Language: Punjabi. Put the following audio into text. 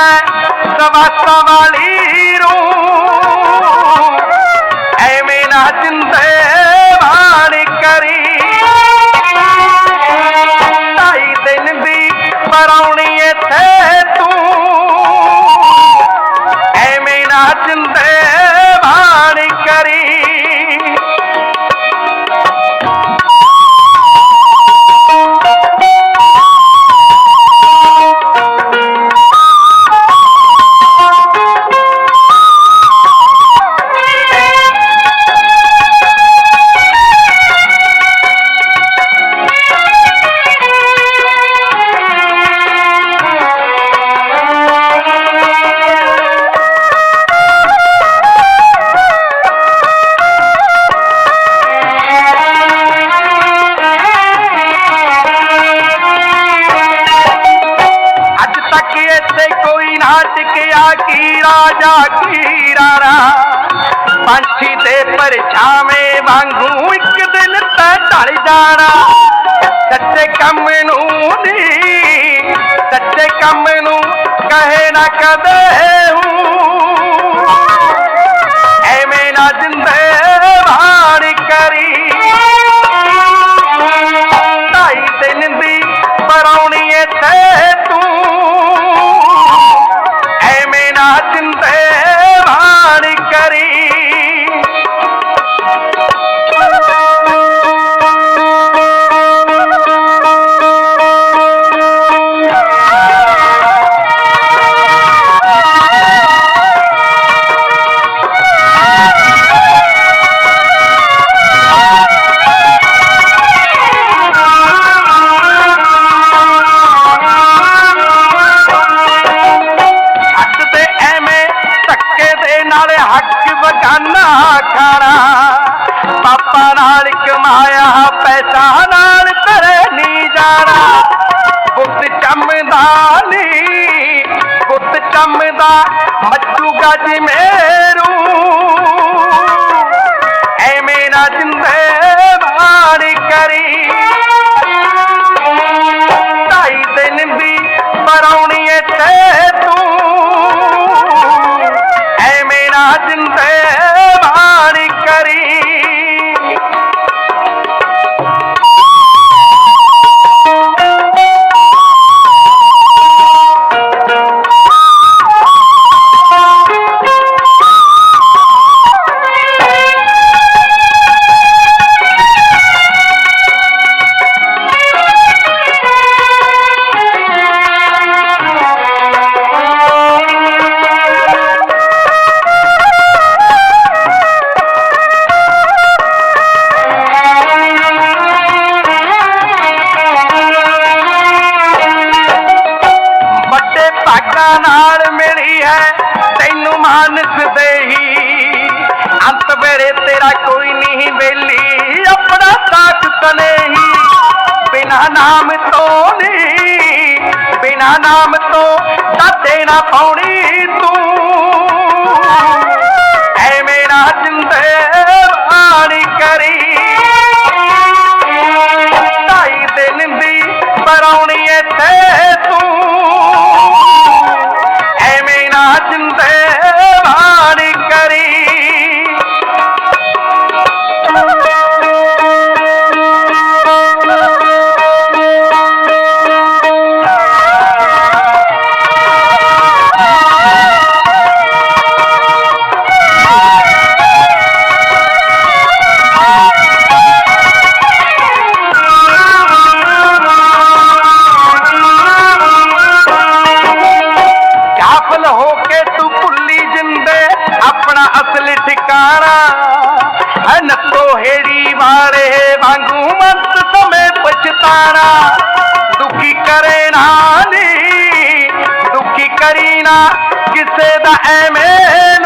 சவாளி ਅੱਜ ਤੱਕ ਕੋਈ ਨਾ ਟਿਕਿਆ ਕੀ ਰਾਜਾ ਕੀ ਰਾਣਾ ਪੰਛੀ ਦੇ ਪਰਛਾਵੇਂ ਵਾਂਗੂ ਇੱਕ ਦਿਨ ਤਾਂ ਢਲ ਜਾਣਾ। ਸੱਚੇ ਕੰਮ ਨੂੰ ਨੀ ਸੱਚੇ ਕੰਮ ਨੂੰ ਕਹੇ ਨਾ ਕਦੇ। राजा जी मैं ਮਾਨਸ ਦੇਹੀ। ਅੰਤ ਵੇਰੇ ਤੇਰਾ ਕੋਈ ਨਹੀਂ ਵੇਲੀ ਆਪਣਾ ਤਾਕਤ ਨਹੀਂ ਬਿਨਾ ਨਾਮ ਤੋਂ ਨਹੀਂ, ਬਿਨਾ ਨਾਮ ਤੋਂ ਦਾਦੇ ਨਾ ਪਾਉਣੀ ਤੂੰ। ਐਵੇਂ ਨਾ ਜਿੰਦੇ ਬਾਣੀ ਕਰੀ ਅਸਲ ਹੈ ਨੱਕੋ ਹੇੜੀ ਵਾਲੇ ਵਾਂਗੂ ਮਤ ਸਮੇਂ ਪਛਤਾਣਾ ਦੁਖੀ ਕਰੇ ਨਾ ਨੀ, ਦੁਖੀ ਕਰੀ ਨਾ ਕਿਸੇ ਦਾ ਐਵੇਂ